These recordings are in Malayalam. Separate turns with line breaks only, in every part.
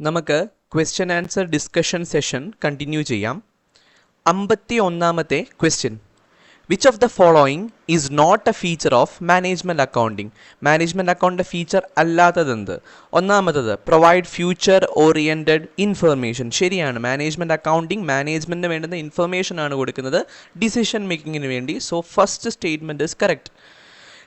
നമുക്ക് question answer discussion session continue ചെയ്യാം. അമ്പത്തി ഒന്നാമത്തെ question which of the following is not a feature of management accounting management അക്കൗണ്ടിന്റെ ഫീച്ചർ അല്ലാത്തതെന്ത്? ഒന്നാമത്തത് പ്രൊവൈഡ് ഫ്യൂച്ചർ ഓറിയന്റഡ് ഇൻഫർമേഷൻ ശരിയാണ് മാനേജ്മെന്റ് അക്കൗണ്ടിങ് മാനേജ്മെന്റിന് വേണ്ടുന്ന ഇൻഫർമേഷൻ ആണ് കൊടുക്കുന്നത്. ഡിസിഷൻ മേക്കിങ്ങിന് വേണ്ടി. So first statement is correct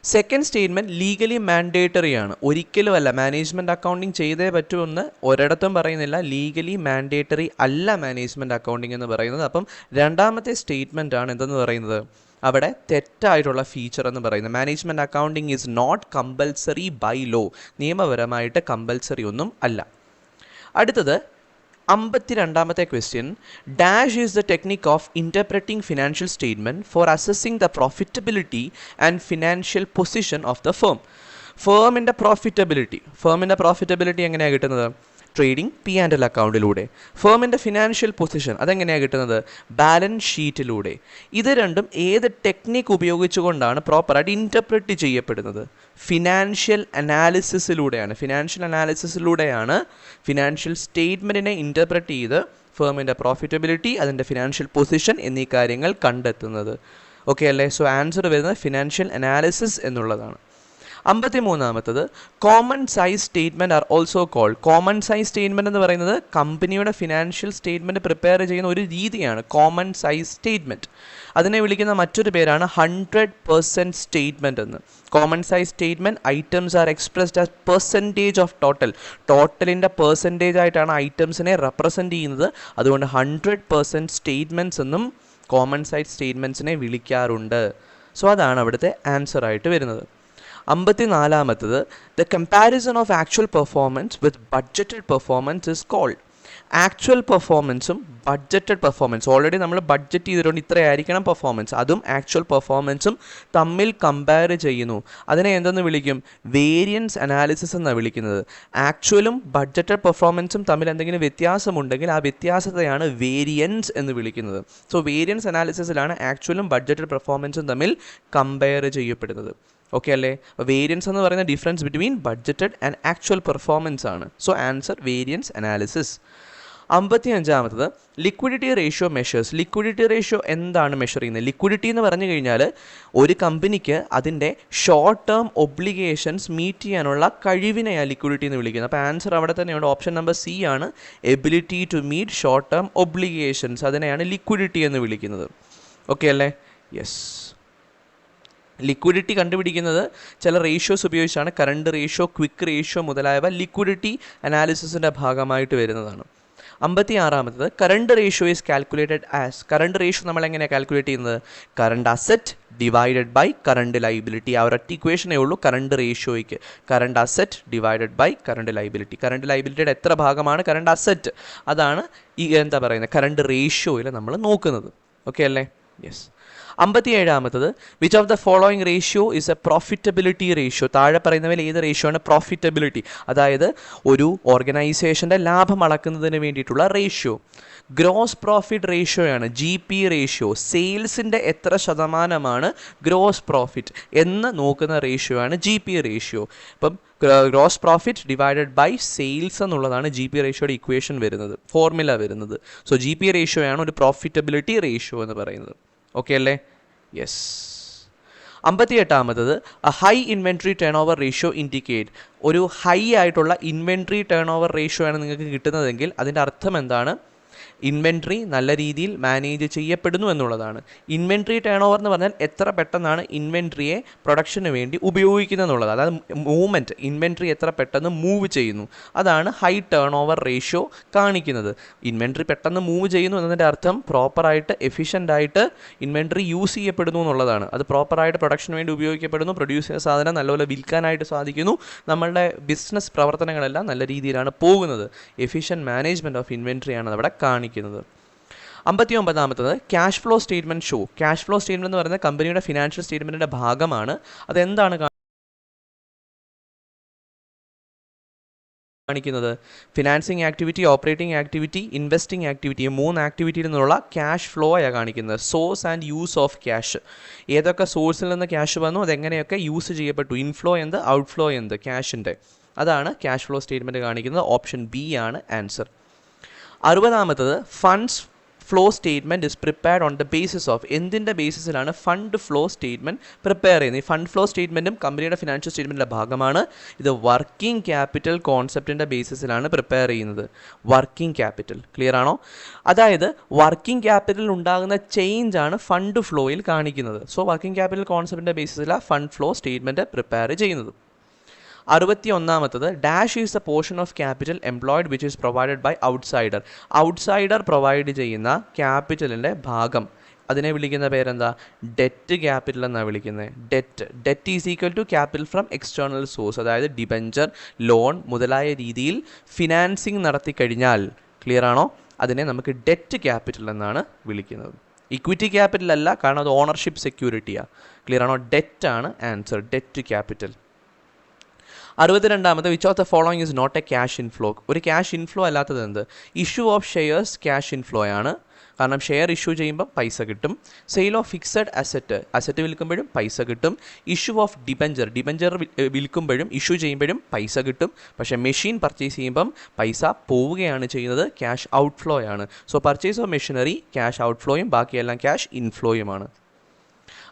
second statement legally mandatory ആണ്. ഒരിക്കലും അല്ല മാനേജ്മെന്റ് അക്കൗണ്ടിങ് ചെയ്തേ പറ്റുമെന്ന് ഒരിടത്തും പറയുന്നില്ല. ലീഗലി മാൻഡേറ്ററി അല്ല മാനേജ്മെന്റ് അക്കൗണ്ടിങ് എന്ന് പറയുന്നത്. അപ്പം രണ്ടാമത്തെ സ്റ്റേറ്റ്മെന്റ് ആണ് എന്തെന്ന് പറയുന്നത്? അവിടെ തെറ്റായിട്ടുള്ള ഫീച്ചർ എന്ന് പറയുന്നത്. Management accounting is not compulsory by law നിയമപരമായിട്ട് കമ്പൽസറി ഒന്നും അല്ല. അടുത്തത് അമ്പത്തി രണ്ടാമത്തെ question dash is the technique of interpreting financial statement for assessing the profitability and financial position of the firm ഫേമിന്റെ profitability ഫേമിന്റെ പ്രോഫിറ്റബിലിറ്റി എങ്ങനെയാണ് കിട്ടുന്നത്? ട്രേഡിംഗ് പി ആൻഡ് എൽ അക്കൗണ്ടിലൂടെ ഫേമിന്റെ ഫിനാൻഷ്യൽ പൊസിഷൻ അതെങ്ങനെയാണ് കിട്ടുന്നത്? ബാലൻസ് ഷീറ്റിലൂടെ ഇത് രണ്ടും ഏത് ടെക്നിക്ക് ഉപയോഗിച്ചുകൊണ്ടാണ് പ്രോപ്പറായിട്ട് ഇന്റർപ്രറ്റ് ചെയ്യപ്പെടുന്നത്? ഫിനാൻഷ്യൽ അനാലിസിസിലൂടെയാണ് ഫിനാൻഷ്യൽ അനാലിസിസിലൂടെയാണ് ഫിനാൻഷ്യൽ സ്റ്റേറ്റ്മെന്റിനെ ഇന്റർപ്രറ്റ് ചെയ്ത് ഫേമിന്റെ പ്രോഫിറ്റബിലിറ്റി അതിന്റെ ഫിനാൻഷ്യൽ പൊസിഷൻ എന്നീ കാര്യങ്ങൾ കണ്ടെത്തുന്നത്. ഓക്കെ അല്ലേ? സോ ആൻസർ വരുന്നത് ഫിനാൻഷ്യൽ അനാലിസിസ് എന്നുള്ളതാണ്. അമ്പത്തി മൂന്നാമത്തത് common size statement are also call common size statement എന്ന് പറയുന്നത് കമ്പനിയുടെ ഫിനാൻഷ്യൽ സ്റ്റേറ്റ്മെന്റ് പ്രിപ്പയർ ചെയ്യുന്ന ഒരു രീതിയാണ്. കോമൺ സൈസ് സ്റ്റേറ്റ്മെന്റ് അതിനെ വിളിക്കുന്ന മറ്റൊരു പേരാണ് ഹൺഡ്രഡ് പെർസെന്റ് സ്റ്റേറ്റ്മെന്റ് എന്ന്. Common size statement items are expressed as percentage of total ടോട്ടലിന്റെ percentage ആയിട്ടാണ് ഐറ്റംസിനെ റെപ്രസെന്റ് ചെയ്യുന്നത്. അതുകൊണ്ട് ഹൺഡ്രഡ് പെർസെന്റ് സ്റ്റേറ്റ്മെന്റ്സ് എന്നും കോമൺ സൈസ് സ്റ്റേറ്റ്മെന്റ്സിനെ വിളിക്കാറുണ്ട്. സോ അതാണ് അവിടുത്തെ ആൻസർ ആയിട്ട് വരുന്നത്. അമ്പത്തി നാലാമത്തത് the comparison of actual performance with budgeted performance is called actual പെർഫോമൻസും ബഡ്ജറ്റഡ് പെർഫോമൻസ് ഓൾറെഡി നമ്മൾ ബഡ്ജറ്റ് ചെയ്തിട്ടുണ്ട് ഇത്രയായിരിക്കണം പെർഫോമൻസ് അതും ആക്ച്വൽ പെർഫോമൻസും തമ്മിൽ കമ്പയർ ചെയ്യുന്നു. അതിനെ എന്തെന്ന് വിളിക്കും? വേരിയൻസ് അനാലിസിസ് എന്നാണ് വിളിക്കുന്നത്. ആക്ച്വലും ബഡ്ജറ്റഡ് പെർഫോമൻസും തമ്മിൽ എന്തെങ്കിലും വ്യത്യാസമുണ്ടെങ്കിൽ ആ വ്യത്യാസത്തെയാണ് വേരിയൻസ് എന്ന് വിളിക്കുന്നത്. സോ വേരിയൻസ് അനാലിസിസിലാണ് ആക്ച്വലും ബഡ്ജറ്റഡ് പെർഫോമൻസും തമ്മിൽ കമ്പയർ ചെയ്യപ്പെടുന്നത്. ഓക്കെ അല്ലേ? വേരിയൻസ് എന്ന് പറയുന്ന difference between budgeted and actual performance ആണ്. സോ ആൻസർ വേരിയൻസ് അനാലിസിസ് അമ്പത്തി അഞ്ചാമത്തത് liquidity ratio measures liquidity ratio എന്താണ് മെഷർ ചെയ്യുന്നത്? ലിക്വിഡിറ്റി എന്ന് പറഞ്ഞു കഴിഞ്ഞാൽ ഒരു കമ്പനിക്ക് അതിന്റെ ഷോർട്ട് ടേം ഒബ്ലിഗേഷൻസ് മീറ്റ് ചെയ്യാനുള്ള കഴിവിനെയാണ് ലിക്വിഡിറ്റി എന്ന് വിളിക്കുന്നത്. അപ്പോൾ ആൻസർ അവിടെ തന്നെയുണ്ട്. ഓപ്ഷൻ നമ്പർ സി ആണ് ability to meet short term obligations അതിനെയാണ് ലിക്വിഡിറ്റി എന്ന് വിളിക്കുന്നത്. ഓക്കെ അല്ലേ? യെസ് ലിക്വിഡിറ്റി കണ്ടുപിടിക്കുന്നത് ചില റേഷ്യോസ് ഉപയോഗിച്ചാണ്. കറണ്ട് റേഷ്യോ ക്വിക്ക് റേഷ്യോ മുതലായവ ലിക്വിഡിറ്റി അനാലിസിസിന്റെ ഭാഗമായിട്ട് വരുന്നതാണ്. അമ്പത്തി ആറാമത്തത് current ratio is calculated as current ratio നമ്മൾ എങ്ങനെയാണ് കാൽക്കുലേറ്റ് ചെയ്യുന്നത്? Current asset divided by current liability ആ ഒരൊറ്റ ഇക്വേഷനേ ഉള്ളൂ current റേഷ്യോയ്ക്ക് current asset divided by current liability current ലൈബിലിറ്റിയുടെ എത്ര ഭാഗമാണ്? കറണ്ട് അസറ്റ് അതാണ് ഈ എന്താ പറയുന്നത്? കറണ്ട് റേഷ്യോയിൽ നമ്മൾ നോക്കുന്നത്. ഓക്കെ അല്ലേ? യെസ് അമ്പത്തി ഏഴാമത്തത് which of the following ratio is a profitability ratio താഴെ പറയുന്നവയിൽ ഏത് റേഷ്യോ ആണ് പ്രോഫിറ്റബിലിറ്റി അതായത് ഒരു ഓർഗനൈസേഷന്റെ ലാഭം അളക്കുന്നതിന് വേണ്ടിയിട്ടുള്ള റേഷ്യോ ഗ്രോസ് പ്രോഫിറ്റ് റേഷ്യോയാണ് ജി പി റേഷ്യോ സെയിൽസിന്റെ എത്ര ശതമാനമാണ് ഗ്രോസ് പ്രോഫിറ്റ് എന്ന് നോക്കുന്ന റേഷ്യോ ആണ് ജി പി റേഷ്യോ ഇപ്പം gross profit divided by sales എന്നുള്ളതാണ് ജി പി റേഷ്യോയുടെ ഇക്വേഷൻ വരുന്നത് ഫോർമുല വരുന്നത്. സോ ജി പി റേഷ്യോ ആണ് ഒരു പ്രോഫിറ്റബിലിറ്റി റേഷ്യോ എന്ന് പറയുന്നത്. ഓക്കെ അല്ലേ? യെസ് അമ്പത്തി എട്ടാമത്തത് high inventory turn over ratio indicate ഒരു ഹൈ ആയിട്ടുള്ള ഇൻവെൻട്രി ടേൺ ഓവർ റേഷ്യോ ആണ് നിങ്ങൾക്ക് കിട്ടുന്നതെങ്കിൽ അതിന്റെ അർത്ഥം എന്താണ്? ഇൻവെൻട്രി നല്ല രീതിയിൽ മാനേജ് ചെയ്യപ്പെടുന്നു എന്നുള്ളതാണ്. ഇൻവെൻട്രി ടേൺ ഓവർ എന്ന് പറഞ്ഞാൽ എത്ര പെട്ടെന്നാണ് ഇൻവെൻട്രിയെ പ്രൊഡക്ഷന് വേണ്ടി ഉപയോഗിക്കുന്നത് എന്നുള്ളത് അതായത് മൂവ്മെന്റ് ഇൻവെൻട്രി എത്ര പെട്ടെന്ന് മൂവ് ചെയ്യുന്നു. അതാണ് ഹൈ ടേൺ ഓവർ റേഷ്യോ കാണിക്കുന്നത്. ഇൻവെൻട്രി പെട്ടെന്ന് മൂവ് ചെയ്യുന്നു എന്നതിന്റെ അർത്ഥം പ്രോപ്പറായിട്ട് എഫിഷ്യന്റ് ആയിട്ട് ഇൻവെൻട്രി യൂസ് ചെയ്യപ്പെടുന്നു എന്നുള്ളതാണ്. അത് പ്രോപ്പറായിട്ട് പ്രൊഡക്ഷന് വേണ്ടി ഉപയോഗിക്കപ്പെടുന്നു പ്രൊഡ്യൂസ് ചെയ്യുന്ന സാധനം നല്ലപോലെ വിൽക്കാനായിട്ട് സാധിക്കുന്നു. നമ്മളുടെ ബിസിനസ് പ്രവർത്തനങ്ങളെല്ലാം നല്ല രീതിയിലാണ് പോകുന്നത്. എഫിഷ്യൻ മാനേജ്മെന്റ് ഓഫ് ഇൻവെൻട്രിയാണ് അവിടെ കാണിക്കുന്നത്. അമ്പത്തി ഒമ്പതാമത്തത് cash flow statement show cash flow statement എന്ന് പറയുന്നത് കമ്പനിയുടെ ഫിനാൻഷ്യൽ സ്റ്റേറ്റ്മെന്റിന്റെ ഭാഗമാണ്. അതെന്താണ് കാണിക്കുന്നത്? Financing activity operating activity investing activity മൂന്ന് ആക്ടിവിറ്റിയിൽ നിന്നുള്ള ക്യാഷ് ഫ്ലോ ഫ്ലോയാണ് കാണിക്കുന്നത്. Source and use of cash ഏതൊക്കെ സോഴ്സിൽ നിന്ന് ക്യാഷ് വന്നു അതെങ്ങനെയൊക്കെ യൂസ് ചെയ്യപ്പെട്ടു? ഇൻഫ്ലോ എന്ത്? ഔട്ട്ഫ്ലോ എന്ത്? ക്യാഷിന്റെ അതാണ് ക്യാഷ് ഫ്ലോ സ്റ്റേറ്റ്മെന്റ് കാണിക്കുന്നത്. ഓപ്ഷൻ ബി ആണ് answer അറുപതാമത്തത് funds flow statement is prepared on the basis of എന്തിന്റെ ബേസിസിലാണ് ഫണ്ട് ഫ്ലോ സ്റ്റേറ്റ്മെന്റ് പ്രിപ്പയർ ചെയ്യുന്നത്? ഈ ഫണ്ട് ഫ്ലോ സ്റ്റേറ്റ്മെന്റും കമ്പനിയുടെ ഫിനാൻഷ്യൽ സ്റ്റേറ്റ്മെന്റിന്റെ ഭാഗമാണ്. ഇത് വർക്കിംഗ് ക്യാപിറ്റൽ കോൺസെപ്റ്റിന്റെ ബേസിസിലാണ് പ്രിപ്പയർ ചെയ്യുന്നത്. വർക്കിംഗ് ക്യാപിറ്റൽ ക്ലിയർ ആണോ? അതായത് വർക്കിംഗ് ക്യാപിറ്റലിൽ ഉണ്ടാകുന്ന ചേഞ്ച് ആണ് ഫണ്ട് ഫ്ലോയിൽ കാണിക്കുന്നത്. സോ വർക്കിംഗ് ക്യാപിറ്റൽ കോൺസെപ്റ്റിന്റെ ബേസിസിലാണ് ഫണ്ട് ഫ്ലോ സ്റ്റേറ്റ്മെന്റ് പ്രിപ്പയർ ചെയ്യുന്നത്. അറുപത്തി ഒന്നാമത്തത് dash is a portion of capital employed which is provided by outsider outsider provide ചെയ്യുന്ന ക്യാപിറ്റലിന്റെ ഭാഗം. അതിനെ വിളിക്കുന്ന പേരെന്താ? ഡെറ്റ് ക്യാപിറ്റൽ എന്നാണ് വിളിക്കുന്നത് debt debt is equal to capital from external source അതായത് ഡിബഞ്ചർ ലോൺ മുതലായ രീതിയിൽ ഫിനാൻസിങ് നടത്തി കഴിഞ്ഞാൽ ക്ലിയർ ആണോ? അതിനെ നമുക്ക് ഡെറ്റ് ക്യാപിറ്റൽ എന്നാണ് വിളിക്കുന്നത്. ഇക്വിറ്റി ക്യാപിറ്റൽ അല്ല കാരണം അത് ഓണർഷിപ്പ് സെക്യൂരിറ്റിയാണ് ക്ലിയർ ആണോ? ഡെറ്റ് ആണ് answer debt capital അറുപത്തിരണ്ടാമത് which of the following is not a cash inflow ഒരു ക്യാഷ് ഇൻഫ്ലോ അല്ലാത്തത് എന്ത്? Issue of shares cash inflow ആണ്. കാരണം ഷെയർ ഇഷ്യൂ ചെയ്യുമ്പോൾ പൈസ കിട്ടും. Sale of fixed asset asset വിൽക്കുമ്പോഴും പൈസ കിട്ടും. ഇഷ്യൂ ഓഫ് ഡിബഞ്ചർ ഡിബഞ്ചർ വിൽക്കുമ്പോഴും ഇഷ്യൂ ചെയ്യുമ്പോഴും പൈസ കിട്ടും. പക്ഷേ മെഷീൻ പർച്ചേസ് ചെയ്യുമ്പം പൈസ പോവുകയാണ് ചെയ്യുന്നത് ക്യാഷ് ഔട്ട്ഫ്ലോ ആണ്. So purchase of machinery cash ഔട്ട്ഫ്ലോയും ബാക്കിയെല്ലാം ക്യാഷ് ഇൻഫ്ലോയുമാണ്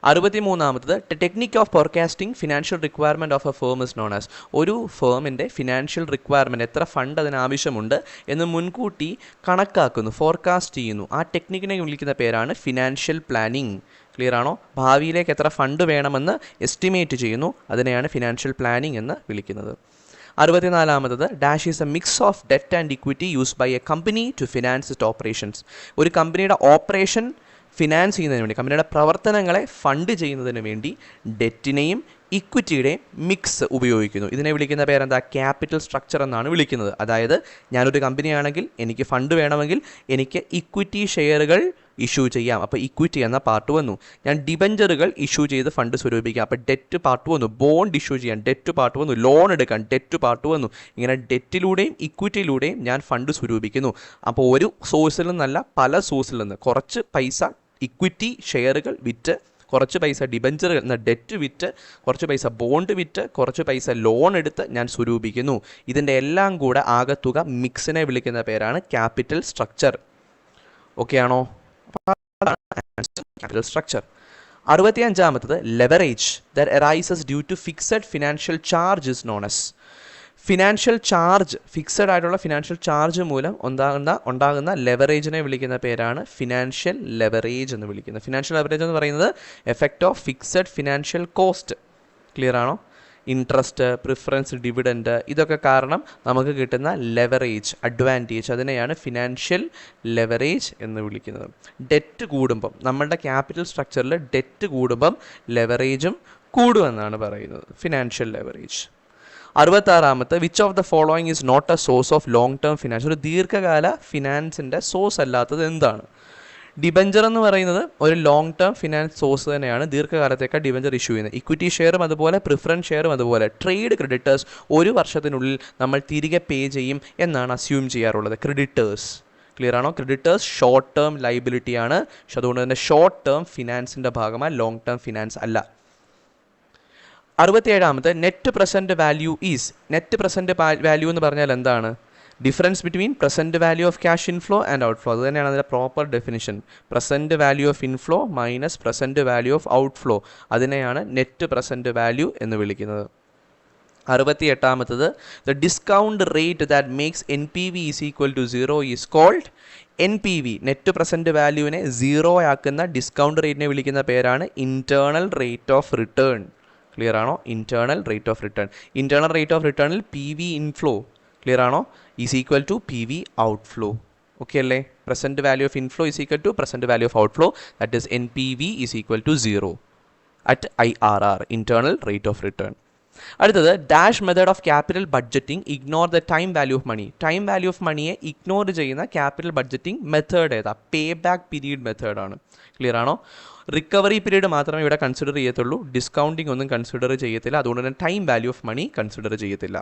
അറുപത്തി മൂന്നാമത്തത് technique of forecasting financial requirement of a firm is known as ഒരു ഫേമിന്റെ ഫിനാൻഷ്യൽ റിക്വയർമെന്റ് എത്ര ഫണ്ട് അതിന് ആവശ്യമുണ്ട് എന്ന് മുൻകൂട്ടി കണക്കാക്കുന്നു ഫോർകാസ്റ്റ് ചെയ്യുന്നു. ആ ടെക്നിക്കിനെ വിളിക്കുന്ന പേരാണ് ഫിനാൻഷ്യൽ പ്ലാനിങ് ക്ലിയർ ആണോ? ഭാവിയിലേക്ക് എത്ര ഫണ്ട് വേണമെന്ന് എസ്റ്റിമേറ്റ് ചെയ്യുന്നു അതിനെയാണ് ഫിനാൻഷ്യൽ പ്ലാനിങ് എന്ന് വിളിക്കുന്നത്. അറുപത്തിനാലാമത്തത് dash is a mix of debt and equity use by a company to finance it operations ഒരു കമ്പനിയുടെ ഓപ്പറേഷൻ ഫിനാൻസ് ചെയ്യുന്നതിന് വേണ്ടി കമ്പനിയുടെ പ്രവർത്തനങ്ങളെ ഫണ്ട് ചെയ്യുന്നതിന് വേണ്ടി ഡെറ്റിനെയും ഇക്വിറ്റിയുടെയും മിക്സ് ഉപയോഗിക്കുന്നു. ഇതിനെ വിളിക്കുന്ന പേരെന്താ? ക്യാപിറ്റൽ സ്ട്രക്ചർ എന്നാണ് വിളിക്കുന്നത്. അതായത് ഞാനൊരു കമ്പനിയാണെങ്കിൽ എനിക്ക് ഫണ്ട് വേണമെങ്കിൽ എനിക്ക് ഇക്വിറ്റി ഷെയറുകൾ ഇഷ്യൂ ചെയ്യാം. അപ്പോൾ ഇക്വിറ്റി എന്ന പാർട്ട് വന്നു. ഞാൻ ഡിബഞ്ചറുകൾ ഇഷ്യൂ ചെയ്ത് ഫണ്ട് സ്വരൂപിക്കാം. അപ്പോൾ ഡെറ്റ് പാർട്ട് വന്നു. ബോണ്ട് ഇഷ്യൂ ചെയ്യാൻ ഡെറ്റ് പാർട്ട് വന്നു. ലോൺ എടുക്കാൻ ഡെറ്റ് പാർട്ട് വന്നു. ഇങ്ങനെ ഡെറ്റിലൂടെയും ഇക്വിറ്റിയിലൂടെയും ഞാൻ ഫണ്ട് സ്വരൂപിക്കുന്നു. അപ്പോൾ ഒരു സോഴ്സിൽ നിന്നല്ല പല സോഴ്സിൽ നിന്ന് കുറച്ച് പൈസ ഇക്വിറ്റി ഷെയറുകൾ വിറ്റ് കുറച്ച് പൈസ ഡിബഞ്ചറുകൾ എന്ന ഡെറ്റ് വിറ്റ് കുറച്ച് പൈസ ബോണ്ട് വിറ്റ് കുറച്ച് പൈസ ലോൺ എടുത്ത് ഞാൻ സ്വരൂപിക്കുന്നു. ഇതിന്റെ എല്ലാം കൂടെ ആകത്തുക മിക്സിനെ വിളിക്കുന്ന പേരാണ് ക്യാപിറ്റൽ സ്ട്രക്ചർ ഓക്കെ ആണോ? ക്യാപിറ്റൽ സ്ട്രക്ചർ അറുപത്തി അഞ്ചാമത്തത് leverage that arises due to fixed financial charge is known as financial charge fixed ആയിട്ടുള്ള ഫിനാൻഷ്യൽ ചാർജ് മൂലം ഉണ്ടാകുന്ന ഉണ്ടാകുന്ന ലെവറേജിനെ വിളിക്കുന്ന പേരാണ് ഫിനാൻഷ്യൽ ലെവറേജ് എന്ന് വിളിക്കുന്നത്. ഫിനാൻഷ്യൽ ലെവറേജ് എന്ന് പറയുന്നത് effect of fixed financial cost clear ആണോ? ഇൻട്രസ്റ്റ് പ്രിഫറൻസ് ഡിവിഡൻഡ് ഇതൊക്കെ കാരണം നമുക്ക് കിട്ടുന്ന ലെവറേജ് അഡ്വാന്റേജ് അതിനെയാണ് ഫിനാൻഷ്യൽ ലെവറേജ് എന്ന് വിളിക്കുന്നത്. ഡെറ്റ് കൂടുമ്പം നമ്മളുടെ ക്യാപിറ്റൽ സ്ട്രക്ചറിൽ ഡെറ്റ് കൂടുമ്പം ലെവറേജും കൂടുമെന്നാണ് പറയുന്നത്. Financial leverage അറുപത്താറാമത്തെ which of the following is not a source of long term finance ഒരു ദീർഘകാല ഫിനാൻസിന്റെ സോഴ്സ് അല്ലാത്തത് എന്താണ്? ഡിബഞ്ചർ എന്ന് പറയുന്നത് ഒരു ലോങ് ടേം ഫിനാൻസ് സോഴ്സ് തന്നെയാണ്. ദീർഘകാലത്തേക്ക് ഡിബഞ്ചർ ഇഷ്യൂ ചെയ്യുന്നത്. ഇക്വിറ്റി ഷെയറും അതുപോലെ പ്രിഫറൻസ് ഷെയറും അതുപോലെ ട്രേഡ് ക്രെഡിറ്റേഴ്സ് ഒരു വർഷത്തിനുള്ളിൽ നമ്മൾ തിരികെ പേ ചെയ്യും എന്നാണ് അസ്യൂം ചെയ്യാറുള്ളത്. ക്രെഡിറ്റേഴ്സ് ക്ലിയർ ആണോ? ക്രെഡിറ്റേഴ്സ് ഷോർട്ട് ടേം ലൈബിലിറ്റിയാണ് പക്ഷെ അതുകൊണ്ട് തന്നെ ഷോർട്ട് ടേം ഫിനാൻസിന്റെ ഭാഗമായി ലോങ് ടേം ഫിനാൻസ് അല്ല. അറുപത്തിയേഴാമത്തെ net present value is net present value എന്ന് പറഞ്ഞാൽ എന്താണ്? Difference between present value of cash inflow and outflow അത് തന്നെയാണ് അതിന്റെ proper definition present value of inflow minus present value of outflow അതിനെയാണ് നെറ്റ് പ്രസന്റ് വാല്യൂ എന്ന് വിളിക്കുന്നത്. അറുപത്തി എട്ടാമത്തത് the discount rate that makes N P V is equal to zero is called N P V net present വാല്യൂവിനെ zero ആക്കുന്ന ഡിസ്കൗണ്ട് റേറ്റിനെ വിളിക്കുന്ന പേരാണ് internal rate of return clear ആണോ? Internal rate of return internal rate of റിട്ടേണിൽ P V inflow clear ആണോ? Is equal to P V outflow okay അല്ലേ? Present value of inflow is equal to present value of outflow that is N P V is equal to zero at I R R internal rate of return അടുത്തത് dash method of capital budgeting ignore the time value of money time value of മണിയെ ignore ചെയ്യുന്ന ക്യാപിറ്റൽ ബഡ്ജറ്റിംഗ് മെത്തേഡ് ഏതാ? പേ ബാക്ക് പീരീഡ് മെത്തേഡാണ് ക്ലിയർ ആണോ? റിക്കവറി പീരീഡ് മാത്രമേ ഇവിടെ കൺസിഡർ ചെയ്യത്തുള്ളൂ. ഡിസ്കൗണ്ടിങ് ഒന്നും കൺസിഡർ ചെയ്യത്തില്ല. അതുകൊണ്ട് തന്നെ time value of money consider ചെയ്യത്തില്ല.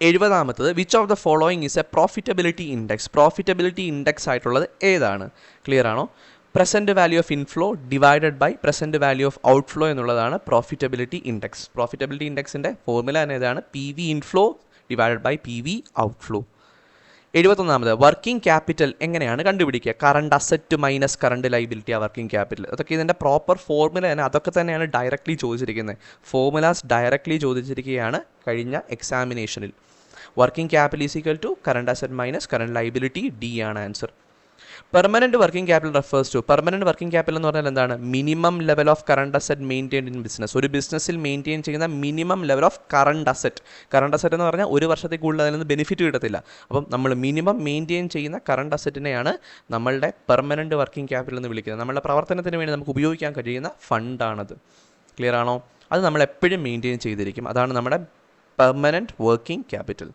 എഴുപതാമത്തത് which of the following is a profitability index profitability index ആയിട്ടുള്ളത് ഏതാണ്? ക്ലിയർ ആണോ? Present value of inflow divided by present value of outflow എന്നുള്ളതാണ് പ്രോഫിറ്റബിലിറ്റി ഇൻഡെക്സ് പ്രോഫിറ്റബിലിറ്റി ഇൻഡെക്സിന്റെ ഫോർമുല തന്നെ ഇതാണ് P V inflow divided by P V outflow എഴുപത്തൊന്നാമത് working capital എങ്ങനെയാണ് കണ്ടുപിടിക്കുക? Current asset minus current liability ആ വർക്കിംഗ് ക്യാപിറ്റൽ അതൊക്കെ ഇതിന്റെ പ്രോപ്പർ ഫോർമുല തന്നെ അതൊക്കെ തന്നെയാണ് ഡയറക്റ്റ്ലി ചോദിച്ചിരിക്കുന്നത്. ഫോർമുലാസ് ഡയറക്റ്റ്ലി ചോദിച്ചിരിക്കുകയാണ് കഴിഞ്ഞ എക്സാമിനേഷനിൽ working capital is equal to current asset minus current liability D ആണ് answer permanent working capital refers to permanent working capital എന്ന് പറഞ്ഞാൽ എന്താണ്? Minimum level of current asset maintain in business ഒരു ബിസിനസ്സിൽ മെയിന്റെയിൻ ചെയ്യുന്ന minimum level of current asset current asset എന്ന് പറഞ്ഞാൽ ഒരു വർഷത്തിൽ കൂടുതൽ അതിൽ നിന്ന് ബെനിഫിറ്റ് കിട്ടത്തില്ല. അപ്പം നമ്മൾ മിനിമം മെയിന്റെയിൻ ചെയ്യുന്ന കറണ്ട് അസറ്റിനെയാണ് നമ്മളുടെ പെർമനന്റ് വർക്കിംഗ് ക്യാപിറ്റൽ എന്ന് വിളിക്കുന്നത്. നമ്മുടെ പ്രവർത്തനത്തിന് വേണ്ടി നമുക്ക് ഉപയോഗിക്കാൻ കഴിയുന്ന ഫണ്ടാണത് ക്ലിയർ ആണോ? അത് നമ്മൾ എപ്പോഴും മെയിന്റെയിൻ ചെയ്തിരിക്കും. അതാണ് നമ്മുടെ permanent working capital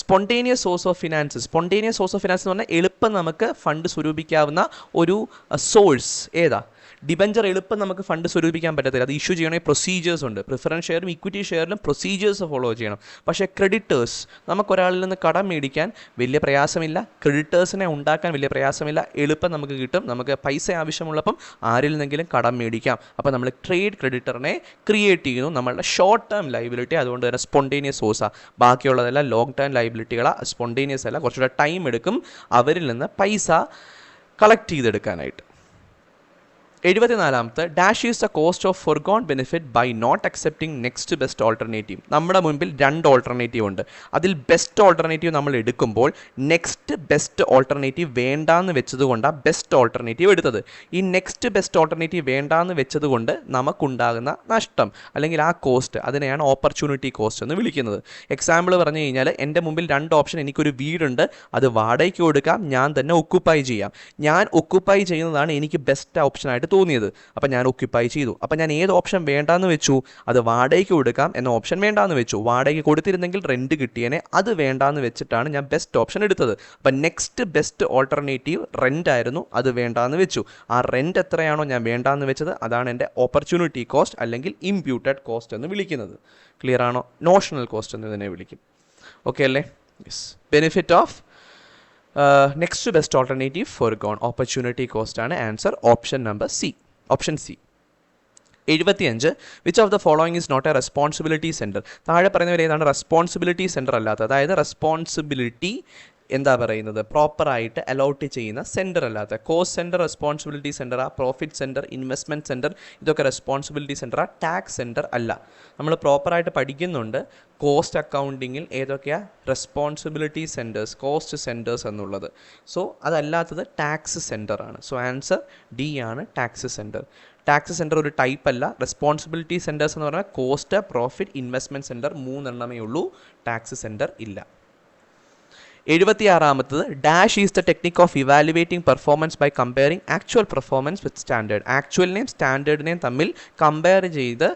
spontaneous source of finance spontaneous source of finance എന്ന് പറഞ്ഞാൽ എളുപ്പം നമുക്ക് ഫണ്ട് സ്വരൂപിക്കാവുന്ന ഒരു സോഴ്സ്. ഏതാ? ഡിബഞ്ചർ എളുപ്പം നമുക്ക് ഫണ്ട് സ്വരൂപിക്കാൻ പറ്റത്തില്ല. അത് ഇഷ്യൂ ചെയ്യണമെങ്കിൽ പ്രൊസീജിയേഴ്സ് ഉണ്ട്. പ്രിഫറൻസ് ഷെയറും ഇക്വിറ്റി ഷെയറിലും പ്രൊസീജിയേഴ്സ് ഫോളോ ചെയ്യണം. പക്ഷേ ക്രെഡിറ്റേഴ്സ് നമുക്ക് ഒരാളിൽ നിന്ന് കടം മേടിക്കാൻ വലിയ പ്രയാസമില്ല. ക്രെഡിറ്റേഴ്സിനെ ഉണ്ടാക്കാൻ വലിയ പ്രയാസമില്ല. എളുപ്പം നമുക്ക് കിട്ടും. നമുക്ക് പൈസ ആവശ്യമുള്ളപ്പം ആരിൽ നിന്നെങ്കിലും കടം മേടിക്കാം. അപ്പോൾ നമ്മൾ ട്രേഡ് ക്രെഡിറ്ററിനെ ക്രിയേറ്റ് ചെയ്യുന്നു. നമ്മളുടെ ഷോർട്ട് ടേം ലൈബിലിറ്റി അതുകൊണ്ട് തന്നെ സ്പോണ്ടേനിയസ് സോഴ്സാണ് ബാക്കിയുള്ളതെല്ലാം ലോങ് ടേം ലൈബിലിറ്റികളാണ് സ്പോണ്ടേനിയസ് അല്ല. കുറച്ചുകൂടെ ടൈം എടുക്കും. അവരിൽ നിന്ന് പൈസ കളക്ട് ചെയ്തെടുക്കാനായിട്ട്. എഴുപത്തിനാലാമത്തെ dash is the cost of forgone benefit by not accepting next best alternative നമ്മുടെ മുമ്പിൽ രണ്ട് ഓൾട്ടർനേറ്റീവ് ഉണ്ട്. അതിൽ ബെസ്റ്റ് ഓൾട്ടർനേറ്റീവ് നമ്മൾ എടുക്കുമ്പോൾ നെക്സ്റ്റ് ബെസ്റ്റ് ഓൾട്ടർനേറ്റീവ് വേണ്ടാന്ന് വെച്ചതുകൊണ്ടാണ് ബെസ്റ്റ് ഓൾട്ടർനേറ്റീവ് എടുത്തത്. ഈ നെക്സ്റ്റ് ബെസ്റ്റ് ഓൾട്ടർനേറ്റീവ് വേണ്ടാന്ന് വെച്ചതുകൊണ്ട് നമുക്കുണ്ടാകുന്ന നഷ്ടം അല്ലെങ്കിൽ ആ കോസ്റ്റ് അതിനെയാണ് ഓപ്പർച്യൂണിറ്റി കോസ്റ്റ് എന്ന് വിളിക്കുന്നത്. എക്സാമ്പിൾ പറഞ്ഞു കഴിഞ്ഞാൽ എന്റെ മുമ്പിൽ രണ്ട് ഓപ്ഷൻ എനിക്കൊരു വീടുണ്ട് അത് വാടകയ്ക്ക് കൊടുക്കാം ഞാൻ തന്നെ ഒക്കുപ്പൈ ചെയ്യാം. ഞാൻ ഒക്കുപ്പൈ ചെയ്യുന്നതാണ് എനിക്ക് ബെസ്റ്റ് ഓപ്ഷനായിട്ട് തോന്നിയത്. അപ്പം ഞാൻ ഒക്യുപ്പൈ ചെയ്തു. അപ്പം ഞാൻ ഏത് ഓപ്ഷൻ വേണ്ടാന്ന് വെച്ചു? അത് വാടകയ്ക്ക് കൊടുക്കാം എന്ന ഓപ്ഷൻ വേണ്ടാന്ന് വെച്ചു. വാടകയ്ക്ക് കൊടുത്തിരുന്നെങ്കിൽ റെന്റ് കിട്ടിയേനെ. അത് വേണ്ടാന്ന് വെച്ചിട്ടാണ് ഞാൻ ബെസ്റ്റ് ഓപ്ഷൻ എടുത്തത്. അപ്പം നെക്സ്റ്റ് ബെസ്റ്റ് ഓൾട്ടർനേറ്റീവ് റെന്റ് ആയിരുന്നു. അത് വേണ്ടാന്ന് വെച്ചു. ആ റെന്റ് എത്രയാണോ ഞാൻ വേണ്ടാന്ന് വെച്ചത്? അതാണ് എന്റെ ഓപ്പർച്യൂണിറ്റി കോസ്റ്റ് അല്ലെങ്കിൽ ഇംപ്യൂട്ടഡ് കോസ്റ്റ് എന്ന് വിളിക്കുന്നത്. ക്ലിയർ ആണോ? നോഷണൽ കോസ്റ്റ് എന്ന് ഇതിനെ വിളിക്കും. ഓക്കെ അല്ലേ? Yes benefit of next best alternative forgone opportunity cost ആണ് answer option number C option C എഴുപത്തിയഞ്ച് which of the following is not a responsibility centre താഴെ പറയുന്നവർ ഏതാണ്? റെസ്പോൺസിബിലിറ്റി സെന്റർ അല്ലാത്തത്. അതായത് റെസ്പോൺസിബിലിറ്റി എന്താ പറയുന്നത്? പ്രോപ്പറായിട്ട് അലോട്ട് ചെയ്യുന്ന സെന്റർ അല്ലാത്ത. കോസ്റ്റ് സെന്റർ റെസ്പോൺസിബിലിറ്റി സെന്ററാ പ്രോഫിറ്റ് സെന്റർ ഇൻവെസ്റ്റ്മെന്റ് സെന്റർ ഇതൊക്കെ റെസ്പോൺസിബിലിറ്റി സെന്ററാ ടാക്സ് സെന്റർ അല്ല. നമ്മൾ പ്രോപ്പറായിട്ട് പഠിക്കുന്നുണ്ട് കോസ്റ്റ് അക്കൗണ്ടിങ്ങിൽ ഏതൊക്കെയാണ് റെസ്പോൺസിബിലിറ്റി സെന്റേഴ്സ് കോസ്റ്റ് സെന്റേഴ്സ് എന്നുള്ളത്. സോ അതല്ലാത്തത് ടാക്സ് സെന്റർ ആണ്. സോ ആൻസർ ഡി ആണ് ടാക്സ് സെന്റർ ടാക്സ് സെന്റർ ഒരു ടൈപ്പ് അല്ല. റെസ്പോൺസിബിലിറ്റി സെന്റേഴ്സ് എന്ന് പറഞ്ഞാൽ കോസ്റ്റ് പ്രോഫിറ്റ് ഇൻവെസ്റ്റ്മെന്റ് സെന്റർ മൂന്നെണ്ണമേ ഉള്ളൂ. ടാക്സ് സെന്റർ ഇല്ല. എഴുപത്തിയാറാമത്തത് dash is the technique of evaluating performance by comparing actual performance with standard ആക്ച്വലിനെയും സ്റ്റാൻഡേർഡിനെയും തമ്മിൽ കമ്പയർ ചെയ്ത്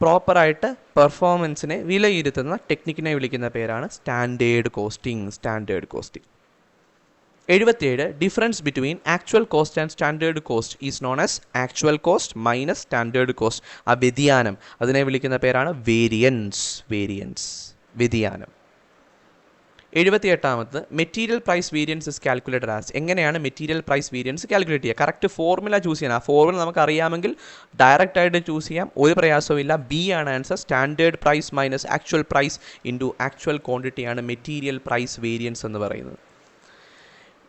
പ്രോപ്പറായിട്ട് പെർഫോമൻസിനെ വിലയിരുത്തുന്ന ടെക്നിക്കിനെ വിളിക്കുന്ന പേരാണ് സ്റ്റാൻഡേർഡ് കോസ്റ്റിംഗ് സ്റ്റാൻഡേർഡ് കോസ്റ്റിംഗ് എഴുപത്തിയേഴ് difference between actual cost and standard cost is known as actual cost minus standard cost ആ വ്യതിയാനം അതിനെ വിളിക്കുന്ന പേരാണ് വേരിയൻസ് വേരിയൻസ് വ്യതിയാനം. എഴുപത്തിയെട്ടാമത് material price variance is calculated as എങ്ങനെയാണ് മെറ്റീരിയൽ പ്രൈസ് വേരിയൻസ് കാൽക്കുലേറ്റ് ചെയ്യുക? കറക്റ്റ് ഫോർമുല ചൂസ് ചെയ്യണം. ആ ഫോർമുല നമുക്ക് അറിയാമെങ്കിൽ ഡയറക്റ്റ് ആയിട്ട് ചൂസ് ചെയ്യാം. ഒരു പ്രയാസവുമില്ല. ബി ആണ് answer standard price minus actual price into actual ക്വാണ്ടിറ്റിയാണ് material price variance എന്ന് പറയുന്നത്.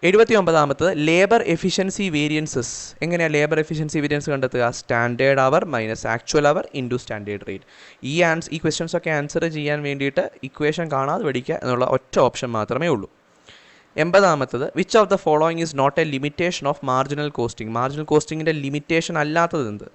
എഴുപത്തി ഒമ്പതാമത്തത് ലേബർ എഫിഷ്യൻസി വേരിയൻസസ് എങ്ങനെയാണ് ലേബർ എഫിഷ്യൻസി വേരിയൻസ് കണ്ടെത്തുക? Standard hour minus actual hour into standard rate ഈ ആൻസ് ഈ ക്വസ്റ്റ്യൻസ് ഒക്കെ ആൻസർ ചെയ്യാൻ വേണ്ടിയിട്ട് ഇക്വേഷൻ കാണാതെ പഠിക്കുക എന്നുള്ള ഒറ്റ ഓപ്ഷൻ മാത്രമേ ഉള്ളൂ. എൺപതാമത്തത് which of the following is not a limitation of marginal costing marginal കോസ്റ്റിങ്ങിന്റെ limitation അല്ലാത്തത് എന്ത്?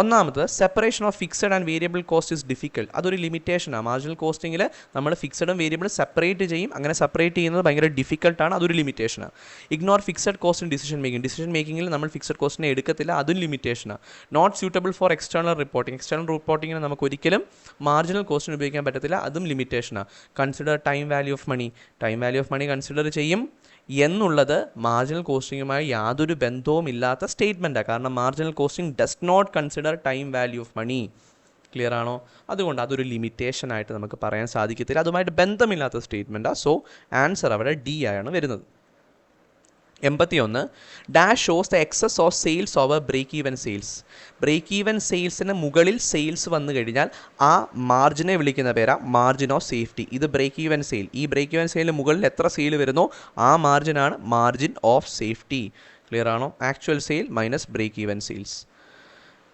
ഒന്നാമത് separation of fixed and variable cost is difficult അതൊരു ലിമിറ്റേഷനാണ് മാർജിനൽ കോസ്റ്റിങ്ങിൽ നമ്മൾ ഫിക്സഡും വേരിയബിളും സെപ്പറേറ്റ് ചെയ്യും. അങ്ങനെ സെപ്പറേറ്റ് ചെയ്യുന്നത് ഭയങ്കര ഡിഫിക്കൽട്ടാണ് അതൊരു ലിമിറ്റേഷനാണ് ignore fixed cost in decision making decision മേക്കിങ്ങിൽ നമ്മൾ ഫിക്സഡ് കോസ്റ്റിനെ എടുക്കത്തില്ല. അതും ലിമിറ്റേഷനാണ് not suitable for external reporting external റിപ്പോർട്ടിങ്ങിന് നമുക്ക് ഒരിക്കലും മാർജിനൽ കോസ്റ്റിന് ഉപയോഗിക്കാൻ പറ്റത്തില്ല. അതും ലിമിറ്റേഷനാണ് consider time value of money time value of money consider ചെയ്യും. എന്നുള്ളത് മാർജിനൽ കോസ്റ്റിങ്ങുമായി യാതൊരു ബന്ധവും ഇല്ലാത്ത സ്റ്റേറ്റ്മെന്റാണ് കാരണം marginal costing does not consider time value of money clear ആണോ? അതുകൊണ്ട് അതൊരു ലിമിറ്റേഷൻ ആയിട്ട് നമുക്ക് പറയാൻ സാധിക്കത്തില്ല. അതുമായിട്ട് ബന്ധമില്ലാത്ത സ്റ്റേറ്റ്മെന്റാണ് സോ ആൻസർ അവിടെ ഡി ആണ് വരുന്നത്. എൺപത്തി ഒന്ന് dash shows the excess of sales over break even sales break even സെയിൽസിന് മുകളിൽ സെയിൽസ് വന്നു കഴിഞ്ഞാൽ ആ മാർജിനെ വിളിക്കുന്ന പേരാ മാർജിൻ ഓഫ് സേഫ്റ്റി ഇത് ബ്രേക്ക് ഈവൻ സെയിൽ ഈ ബ്രേക്ക് ഈവൻ സെയിലിന് മുകളിൽ എത്ര സെയിൽ വരുന്നോ ആ മാർജിനാണ് മാർജിൻ ഓഫ് സേഫ്റ്റി ക്ലിയർ ആണോ? Actual sale minus break even sales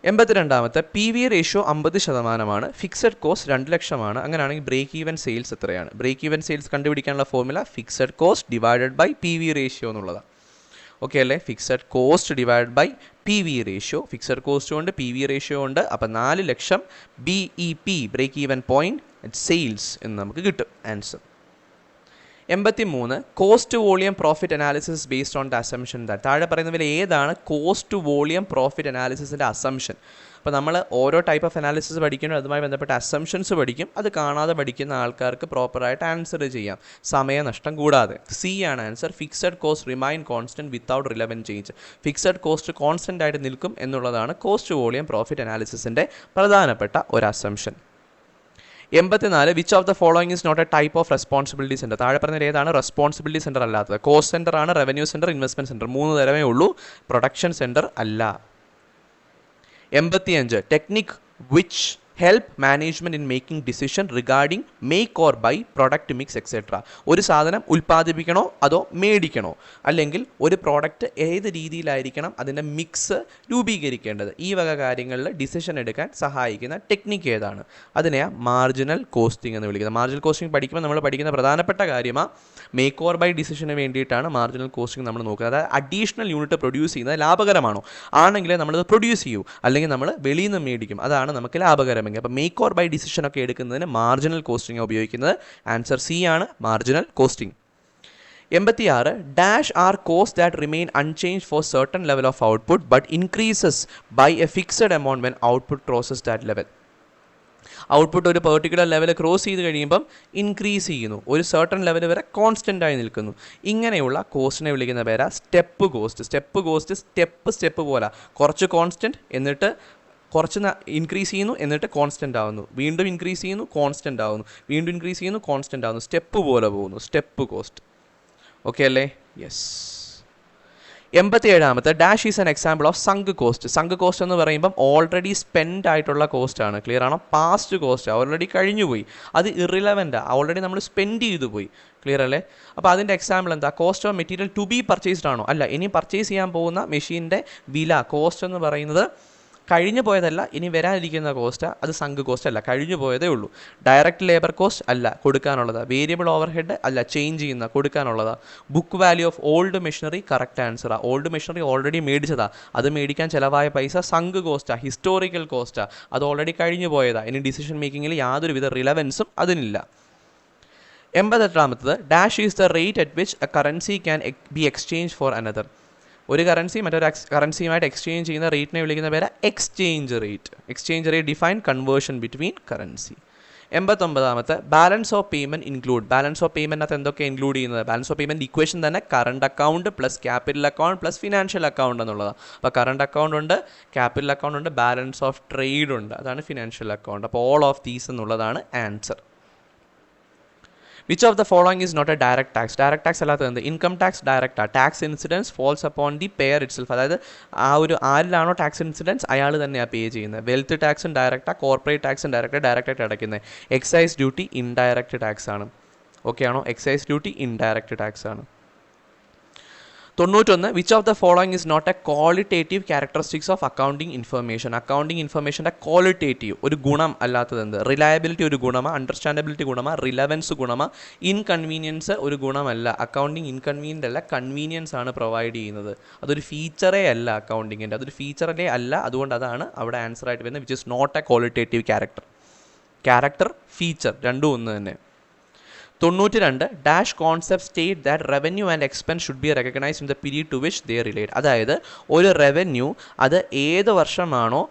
എൺപത്തിരണ്ടാമത്തെ P V ratio അമ്പത് ശതമാനമാണ്. ഫിക്സഡ് കോസ്റ്റ് രണ്ട് ലക്ഷമാണ്. അങ്ങനെയാണെങ്കിൽ ബ്രേക്ക് ഈവൻ സെയിൽസ് എത്രയാണ്? ബ്രേക്ക് ഈവൻ സെയിൽസ് കണ്ടുപിടിക്കാനുള്ള formula fixed cost divided by P V ratio എന്നുള്ളതാണ്. ഓക്കെ അല്ലേ? Fixed cost divide by P V ratio fixed cost ഉണ്ട് പി വി റേഷ്യോ ഉണ്ട്. അപ്പോൾ നാല് ലക്ഷം B E P break even point sales എന്ന് നമുക്ക് കിട്ടും. ആൻസർ എൺപത്തി മൂന്ന് cost volume profit analysis based on the assumption താഴെ പറയുന്നതിൽ ഏതാണ് കോസ്റ്റ് വോളിയം പ്രോഫിറ്റ് അനാലിസിസിന്റെ അസംഷൻ അപ്പോൾ നമ്മൾ ഓരോ ടൈപ്പ് ഓഫ് അനാലിസിസ് പഠിക്കണം അതുമായി ബന്ധപ്പെട്ട അസംഷൻസ് പഠിക്കും. അത് കാണാതെ പഠിക്കുന്ന ആൾക്കാർക്ക് പ്രോപ്പറായിട്ട് ആൻസർ ചെയ്യാം. സമയനഷ്ടം കൂടാതെ. സി ആണ് answer fixed cost remain constant without relevant change fixed cost constant ആയിട്ട് നിൽക്കും എന്നുള്ളതാണ് കോസ്റ്റ് വോളിയം പ്രോഫിറ്റ് അനാലിസിസിന്റെ പ്രധാനപ്പെട്ട ഒരു അസംഷൻ എൺപത്തിനാല് which of the following is not a type of responsibility centre താഴെ പറഞ്ഞ ഏതാണ്? റെസ്പോൺസിബിലിറ്റി സെന്റർ അല്ലാത്തത്. കോസ്റ്റ് സെന്റർ ആണ് റവന്യൂ സെന്റർ ഇൻവെസ്റ്റ്മെന്റ് സെന്റർ മൂന്ന് തരമേ ഉള്ളൂ. പ്രൊഡക്ഷൻ സെന്റർ അല്ല. എൺപത്തിയഞ്ച്. Technique which help management in making decision regarding make or buy product mix etcetera ഒരു സാധനം ഉൽപ്പാദിപ്പിക്കണോ? അതോ മേടിക്കണോ? അല്ലെങ്കിൽ ഒരു പ്രോഡക്റ്റ് ഏത് രീതിയിലായിരിക്കണം അതിന്റെ മിക്സ് രൂപീകരിക്കേണ്ടത്? ഈ വക കാര്യങ്ങളിൽ ഡിസിഷൻ എടുക്കാൻ സഹായിക്കുന്ന ടെക്നിക്ക് ഏതാണ്? അതിനെയാണ് മാർജിനൽ കോസ്റ്റിംഗ് എന്ന് വിളിക്കുന്നത്. മാർജിനൽ കോസ്റ്റിംഗ് പഠിക്കുമ്പോൾ നമ്മൾ പഠിക്കുന്ന പ്രധാനപ്പെട്ട കാര്യമാണ് മേക്ക് ഓർ ബൈ ഡിസിഷന് വേണ്ടിയിട്ടാണ് മാർജിനൽ കോസ്റ്റിംഗ് നമ്മൾ നോക്കുന്നത്. അതായത് അഡീഷണൽ യൂണിറ്റ് പ്രൊഡ്യൂസ് ചെയ്യുന്നത് ലാഭകരമാണോ? ആണെങ്കിൽ നമ്മളത് പ്രൊഡ്യൂസ് ചെയ്യൂ. അല്ലെങ്കിൽ നമ്മൾ വെളിയിൽ നിന്ന് മേടിക്കും. അതാണ് നമുക്ക് ലാഭകരമെങ്കിൽ അപ്പോൾ മേക്ക് ഓർ ബൈ ഡിസിഷൻ ഒക്കെ എടുക്കുന്നതിന് മാർജിനൽ കോസ്റ്റിംഗ് ഉപയോഗിക്കുന്നത്. ആൻസർ സി ആണ് മാർജിനൽ കോസ്റ്റിംഗ് എൺപത്തിയാറ് dash are cost that remain unchanged for certain level of output but increases by a fixed amount when output crosses that level output ഒരു പെർട്ടിക്കുലർ ലെവൽ ക്രോസ് ചെയ്ത് കഴിയുമ്പം ഇൻക്രീസ് ചെയ്യുന്നു. ഒരു സർട്ടൺ ലെവൽ വരെ കോൺസ്റ്റന്റ് ആയി നിൽക്കുന്നു. ഇങ്ങനെയുള്ള കോസ്റ്റിനെ വിളിക്കുന്ന പേരാ step cost step cost step step പോലെ. കുറച്ച് കോൺസ്റ്റന്റ് എന്നിട്ട് കുറച്ച് ഇൻക്രീസ് ചെയ്യുന്നു എന്നിട്ട് കോൺസ്റ്റന്റ് ആവുന്നു. വീണ്ടും ഇൻക്രീസ് ചെയ്യുന്നു കോൺസ്റ്റന്റ് ആവുന്നു. വീണ്ടും ഇൻക്രീസ് ചെയ്യുന്നു കോൺസ്റ്റന്റ് ആവുന്നു. സ്റ്റെപ്പ് പോലെ പോകുന്നു. സ്റ്റെപ്പ് കോസ്റ്റ് ഓക്കെ അല്ലേ? യെസ് എൺപത്തി ഏഴാമത്തെ dash is an example of sunk cost sunk cost എന്ന് പറയുമ്പം ഓൾറെഡി സ്പെൻഡ് ആയിട്ടുള്ള കോസ്റ്റ് ആണ്. ക്ലിയർ ആണോ? പാസ്റ്റ് കോസ്റ്റ് ഓൾറെഡി കഴിഞ്ഞു പോയി. അത് ഇറിലവന്റ് ഓൾറെഡി നമ്മൾ സ്പെൻഡ് ചെയ്തു പോയി. ക്ലിയർ അല്ലേ? അപ്പോൾ അതിന്റെ എക്സാമ്പിൾ എന്താ? Cost of material to be purchased ആണോ? അല്ല ഇനി പർച്ചേസ് ചെയ്യാൻ പോകുന്ന മെഷീന്റെ വില കോസ്റ്റ് എന്ന് പറയുന്നത് കഴിഞ്ഞു പോയതല്ല ഇനി വരാനിരിക്കുന്ന കോസ്റ്റ് അത് സങ്ക് കോസ്റ്റ് അല്ല. കഴിഞ്ഞു പോയതേ ഉള്ളൂ. ഡയറക്റ്റ് ലേബർ കോസ്റ്റ് അല്ല കൊടുക്കാനുള്ളത്. വേരിയബിൾ ഓവർ ഹെഡ് അല്ല ചേഞ്ച് ചെയ്യുന്ന കൊടുക്കാനുള്ളത്. Book value of old machinery correct ആൻസറാണ് old machinery already മേടിച്ചതാ. അത് മേടിക്കാൻ ചിലവായ പൈസ സങ്ക് കോസ്റ്റാ ഹിസ്റ്റോറിക്കൽ കോസ്റ്റാ അത് ഓൾറെഡി കഴിഞ്ഞു പോയതാ. ഇനി ഡിസിഷൻ മേക്കിങ്ങിൽ യാതൊരുവിധ റിലവൻസും അതിനില്ല. എൺപത്തെട്ടാമത്തത് dash is the rate at which a currency can be exchange for another ഒരു കറൻസി മറ്റൊരു കറൻസിയുമായിട്ട് എക്സ്ചേഞ്ച് ചെയ്യുന്ന റേറ്റിനെ വിളിക്കുന്ന പേര് exchange rate exchange rate define conversion between currency എൺപത്തൊമ്പതാമത്തെ balance of payment include balance of പേയ്മെന്റിനകത്ത് എന്തൊക്കെ ഇൻക്ലൂഡ് ചെയ്യുന്നത്? ബാലൻസ് ഓഫ് പേയ്മെന്റ് ഇക്വേഷൻ തന്നെ current account plus capital account plus financial account എന്നുള്ളതാണ് അപ്പോൾ കറണ്ട് അക്കൗണ്ട് ഉണ്ട് ക്യാപിറ്റൽ അക്കൗണ്ട് ഉണ്ട് ബാലൻസ് ഓഫ് ട്രേഡ് ഉണ്ട്. അതാണ് ഫിനാൻഷ്യൽ അക്കൗണ്ട് അപ്പോൾ ഓൾ ഓഫ് ദീസ് എന്നുള്ളതാണ് answer which of the following is not a direct tax direct tax അല്ലാത്തത് എന്ത്? Income tax direct tax incidence falls upon the payer itself അതായത് ആ ഒരു ആരിലാണോ ടാക്സ് ഇൻസിഡൻസ് അയാൾ തന്നെയാണ് പേ ചെയ്യുന്നത്. വെൽത്ത് ടാക്സും ഡയറക്റ്റാണ് കോർപ്പറേറ്റ് ടാക്സും ഡയറക്റ്റ് ഡയറക്റ്റ് ആയിട്ട് അടയ്ക്കുന്നത്. എക്സൈസ് ഡ്യൂട്ടി ഇൻഡയറക്റ്റ് ടാക്സ് ആണ്. ഓക്കെ ആണോ? എക്സൈസ് ഡ്യൂട്ടി ഇൻഡയറക്റ്റ് ടാക്സ് ആണ്. തൊണ്ണൂറ്റൊന്ന് which of the following is not a qualitative characteristics of accounting information accounting ഇൻഫർമേഷന്റെ qualitative ഒരു ഗുണം അല്ലാത്തത് എന്ത്? റിലയബിലിറ്റി ഒരു ഗുണമാണ് അണ്ടർസ്റ്റാൻഡബിലിറ്റി ഗുണമാണ് റിലവൻസ് ഗുണമാണ് ഇൻകൺവീനിയൻസ് ഒരു ഗുണമല്ല. അക്കൗണ്ടിങ് ഇൻകൺവീനിയന്റ് അല്ല കൺവീനിയൻസ് ആണ് പ്രൊവൈഡ് ചെയ്യുന്നത്. അതൊരു ഫീച്ചറേ അല്ല അക്കൗണ്ടിങ്ങിന്റെ അതൊരു ഫീച്ചറേ അല്ല അതുകൊണ്ട് അതാണ് അവിടെ ആൻസർ ആയിട്ട് വരുന്നത് which is not a qualitative character character feature രണ്ടും ഒന്ന് തന്നെ. തൊണ്ണൂറ്റി രണ്ട് dash concept state that revenue and expense should be recognise in the period to which they relate അതായത് ഒരു റവന്യൂ അത് ഏത് വർഷമാണോ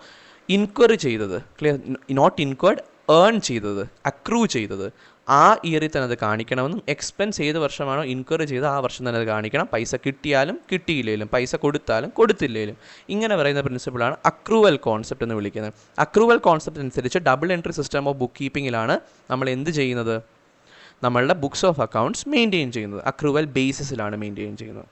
ഇൻക്വയറി ചെയ്തത്. ക്ലിയർ നോട്ട് ഇൻക്വയർഡ് ഏൺ ചെയ്തത് അക്രൂ ചെയ്തത്. ആ ഇയറിൽ തന്നെ അത് കാണിക്കണമെന്നും എക്സ്പെൻസ് ഏത് വർഷമാണോ ഇൻക്വയറി ചെയ്ത് ആ വർഷം തന്നെ അത് കാണിക്കണം. പൈസ കിട്ടിയാലും കിട്ടിയില്ലേലും പൈസ കൊടുത്താലും കൊടുത്തില്ലേലും. ഇങ്ങനെ പറയുന്ന പ്രിൻസിപ്പിളാണ് അക്രൂവൽ കോൺസെപ്റ്റ് എന്ന് വിളിക്കുന്നത്. അക്രൂവൽ കോൺസെപ്റ്റ് അനുസരിച്ച് double entry system of book കീപ്പിങ്ങിലാണ് നമ്മൾ എന്ത് ചെയ്യുന്നത്? നമ്മളുടെ ബുക്സ് ഓഫ് അക്കൗണ്ട്സ് മെയിന്റെയിൻ ചെയ്യുന്നത്. അക്രൂവൽ ബേസിസിലാണ് മെയിന്റെയിൻ ചെയ്യുന്നത്.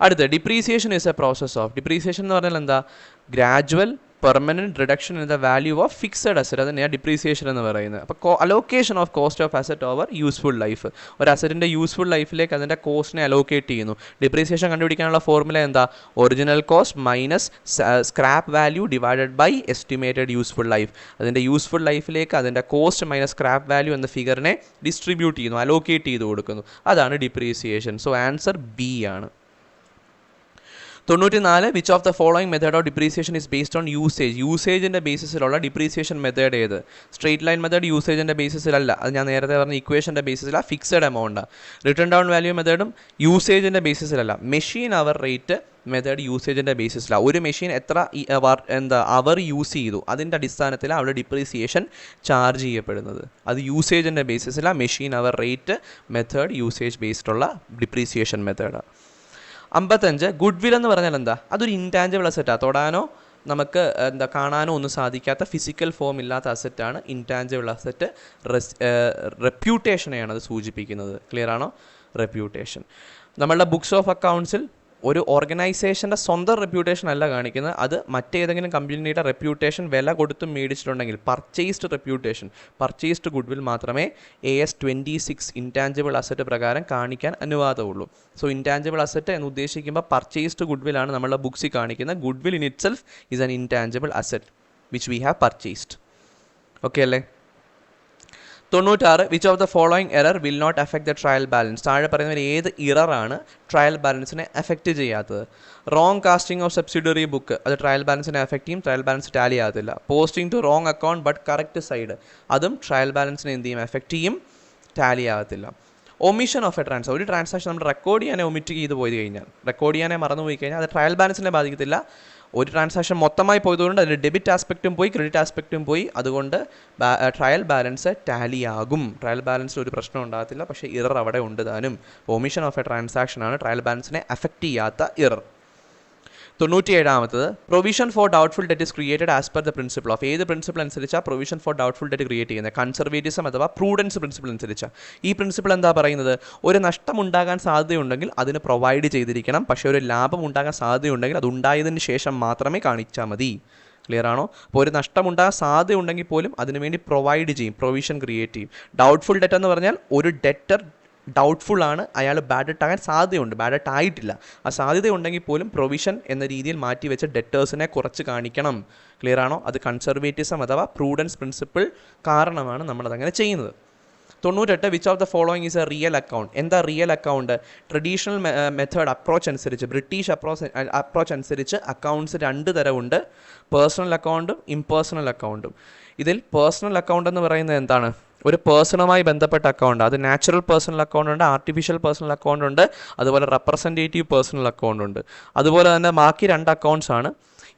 അടുത്ത depreciation is a process of depreciation എന്ന് പറഞ്ഞാൽ എന്താ? Gradual permanent reduction in the value of fixed asset അതിനെയാണ് ഡിപ്രീസിയേഷൻ എന്ന് പറയുന്നത്. അപ്പോൾ allocation of cost of asset over useful life ഒരു അസറ്റിന്റെ യൂസ്ഫുൾ ലൈഫിലേക്ക് അതിന്റെ കോസ്റ്റിനെ അലോക്കേറ്റ് ചെയ്യുന്നു. ഡിപ്രീസിയേഷൻ കണ്ടുപിടിക്കാനുള്ള ഫോർമുല എന്താ? Original cost minus scrap value divided by estimated useful life അതിന്റെ യൂസ്ഫുൾ ലൈഫിലേക്ക് അതിന്റെ കോസ്റ്റ് മൈനസ് സ്ക്രാപ്പ് വാല്യൂ എന്ന ഫിഗറിനെ ഡിസ്ട്രിബ്യൂട്ട് ചെയ്യുന്നു അലോക്കേറ്റ് ചെയ്ത് കൊടുക്കുന്നു. അതാണ് ഡിപ്രീസിയേഷൻ സോ ആൻസർ ബി ആണ്. തൊണ്ണൂറ്റി നാല് which of the following method of depreciation is based on usage യൂസേജിന്റെ ബേസിസിലുള്ള ഡിപ്രീസിയേഷൻ മെത്തേഡ് ഏത്? സ്ട്രേറ്റ് ലൈൻ മെത്തേഡ് യൂസേജിന്റെ ബേസിസിലല്ല അത് ഞാൻ നേരത്തെ പറഞ്ഞ ഇക്വേഷന്റെ ബേസിസിലാണ് ഫിക്സഡ് എമൗണ്ടാണ് റിട്ടേൺ ഡൗൺ വാല്യൂ മെത്തേഡും യൂസേജിന്റെ ബേസിസിലല്ല മെഷീൻ അവർ റേറ്റ് മെത്തേഡ് യൂസേജിന്റെ ബേസിസിലാണ് ഒരു മെഷീൻ എത്ര എന്താ അവർ യൂസ് ചെയ്തു? അതിന്റെ അടിസ്ഥാനത്തിൽ അവിടെ ഡിപ്രീസിയേഷൻ ചാർജ് ചെയ്യപ്പെടുന്നത്. അത് യൂസേജിന്റെ ബേസിസിലാണ് machine hour rate method usage ബേസ്ഡുള്ള depreciation മെത്തേഡാണ് അമ്പത്തഞ്ച് ഗുഡ് വിൽ എന്ന് പറഞ്ഞാൽ എന്താ? അതൊരു ഇൻടാഞ്ചിബിൾ അസെറ്റാണ് തൊടാനോ നമുക്ക് എന്താ കാണാനോ ഒന്നും സാധിക്കാത്ത ഫിസിക്കൽ ഫോം ഇല്ലാത്ത അസറ്റാണ് ഇൻടാഞ്ചിബിൾ അസറ്റ് റെപ്യൂട്ടേഷനെയാണ് അത് സൂചിപ്പിക്കുന്നത്. ക്ലിയർ ആണോ? റെപ്യൂട്ടേഷൻ നമ്മളുടെ ബുക്സ് ഓഫ് അക്കൗണ്ട്സിൽ ഒരു ഓർഗനൈസേഷന്റെ സ്വന്തം റെപ്യൂട്ടേഷൻ അല്ല കാണിക്കുന്നത്. അത് മറ്റേതെങ്കിലും കമ്പനിയുടെ റെപ്യൂട്ടേഷൻ വില കൊടുത്ത് മേടിച്ചിട്ടുണ്ടെങ്കിൽ പർച്ചേസ്ഡ് റെപ്യൂട്ടേഷൻ പർച്ചേസ്ഡ് ഗുഡ്വിൽ മാത്രമേ A S twenty six intangible asset പ്രകാരം കാണിക്കാൻ അനുവാദമുള്ളൂ. സോ ഇന്റാഞ്ചിബിൾ അസറ്റ് എന്ന് ഉദ്ദേശിക്കുമ്പോൾ പർച്ചേസ്ഡ് ഗുഡ് ആണ് നമ്മളുടെ ബുക്സിൽ കാണിക്കുന്നത്. Goodwill in itself is an intangible asset which we have purchased okay അല്ലേ? തൊണ്ണൂറ്റാറ് which of the following error will not affect the trial balance താഴെ പറയുന്നവർ ഏത് ഇററാണ് ട്രയൽ ബാലൻസിനെ എഫക്റ്റ് ചെയ്യാത്തത്? Wrong casting of subsidiary book അത് ട്രയൽ ബാലൻസിനെ എഫക്റ്റ് ചെയ്യും ട്രയൽ ബാലൻസ് ടാലി ആകത്തില്ല. Posting to wrong account but correct side അതും ട്രയൽ ബാലൻസിനെ എന്ത് ചെയ്യും? എഫക്റ്റ് ചെയ്യും ടാലി ആകത്തില്ല. ഒമിഷൻ ഓഫ് എ ട്രാൻസാക്ഷൻ ഒരു ട്രാൻസാക്ഷൻ നമ്മൾ റെക്കോർഡ് ചെയ്യാനേ ഒമിറ്റ് ചെയ്ത് പോയി കഴിഞ്ഞാൽ റെക്കോർഡ് ചെയ്യാനേ മറന്നു പോയി കഴിഞ്ഞാൽ അത് ട്രയൽ ബാലൻസിനെ ബാധിക്കത്തില്ല. ഒരു ട്രാൻസാക്ഷൻ മൊത്തമായി പോയതുകൊണ്ട് അതിന്റെ ഡെബിറ്റ് ആസ്പെക്റ്റും പോയി ക്രെഡിറ്റ് ആസ്പെക്റ്റും പോയി. അതുകൊണ്ട് ട്രയൽ ബാലൻസ് ടാലി ആകും. ട്രയൽ ബാലൻസിൽ ഒരു പ്രശ്നം ഉണ്ടാകത്തില്ല പക്ഷേ ഇറർ അവിടെ ഉണ്ട് താനും. ഒമിഷൻ ഓഫ് എ ട്രാൻസാക്ഷൻ ആണ് ട്രയൽ ബാലൻസിനെ അഫക്റ്റ് ചെയ്യാത്ത ഇറർ തൊണ്ണൂറ്റി ഏഴാമത്തത് provision for doubtful debt is created as per the principle of ഏത് പ്രിൻസിപ്പിൾ അനുസരിച്ചാണ് provision for doubtful debt create ചെയ്യുന്നത്? കൺസർവേറ്റിസം അഥവാ പ്രൂഡൻസ് പ്രിൻസിപ്പിൾ അനുസരിച്ചാണ് ഈ പ്രിൻസിപ്പിൾ എന്താ പറയുന്നത്? ഒരു നഷ്ടം ഉണ്ടാകാൻ സാധ്യതയുണ്ടെങ്കിൽ അതിന് പ്രൊവൈഡ് ചെയ്തിരിക്കണം. പക്ഷേ ഒരു ലാഭം ഉണ്ടാകാൻ സാധ്യതയുണ്ടെങ്കിൽ അത് ഉണ്ടായതിന് ശേഷം മാത്രമേ കാണിച്ചാൽ മതി. ക്ലിയർ ആണോ? അപ്പോൾ ഒരു നഷ്ടമുണ്ടാകാൻ സാധ്യതയുണ്ടെങ്കിൽ പോലും അതിനുവേണ്ടി പ്രൊവൈഡ് ചെയ്യും പ്രൊവിഷൻ ക്രിയേറ്റ് ചെയ്യും. ഡൗട്ട്ഫുൾ ഡെറ്റ് എന്ന് പറഞ്ഞാൽ ഒരു ഡെറ്റർ ഡൗട്ട്ഫുൾ ആണ് അയാൾ ബാഡ് ഡെറ്റ് ആകാൻ സാധ്യതയുണ്ട്. ബാഡ് ഡെറ്റ് ആയിട്ടില്ല. ആ സാധ്യത ഉണ്ടെങ്കിൽ പോലും പ്രൊവിഷൻ എന്ന രീതിയിൽ മാറ്റി വെച്ച ഡെറ്റേഴ്സിനെ കുറച്ച് കാണിക്കണം. ക്ലിയർ ആണോ? അത് കൺസർവേറ്റിസം അഥവാ പ്രൂഡൻസ് പ്രിൻസിപ്പിൾ കാരണമാണ് നമ്മളതങ്ങനെ ചെയ്യുന്നത്. തൊണ്ണൂറ്റെട്ട് which of the following is a real account എന്താ real account traditional method approach അനുസരിച്ച് ബ്രിട്ടീഷ് അപ്രോച്ച് അപ്രോച്ച് അനുസരിച്ച് അക്കൗണ്ട്സ് രണ്ട് തരമുണ്ട്. പേഴ്സണൽ അക്കൗണ്ടും ഇംപേഴ്സണൽ അക്കൗണ്ടും ഇതിൽ പേഴ്സണൽ അക്കൗണ്ട് എന്ന് പറയുന്നത് എന്താണ്? ഒരു പേഴ്സണുമായി ബന്ധപ്പെട്ട അക്കൗണ്ട് അത് നാച്ചുറൽ പേഴ്സണൽ അക്കൗണ്ട് ഉണ്ട് ആർട്ടിഫിഷ്യൽ പേഴ്സണൽ അക്കൗണ്ട് ഉണ്ട് അതുപോലെ റെപ്രസെന്റേറ്റീവ് പേഴ്സണൽ അക്കൗണ്ട് ഉണ്ട്. അതുപോലെ തന്നെ ബാക്കി രണ്ട് അക്കൗണ്ട്സ് ആണ്.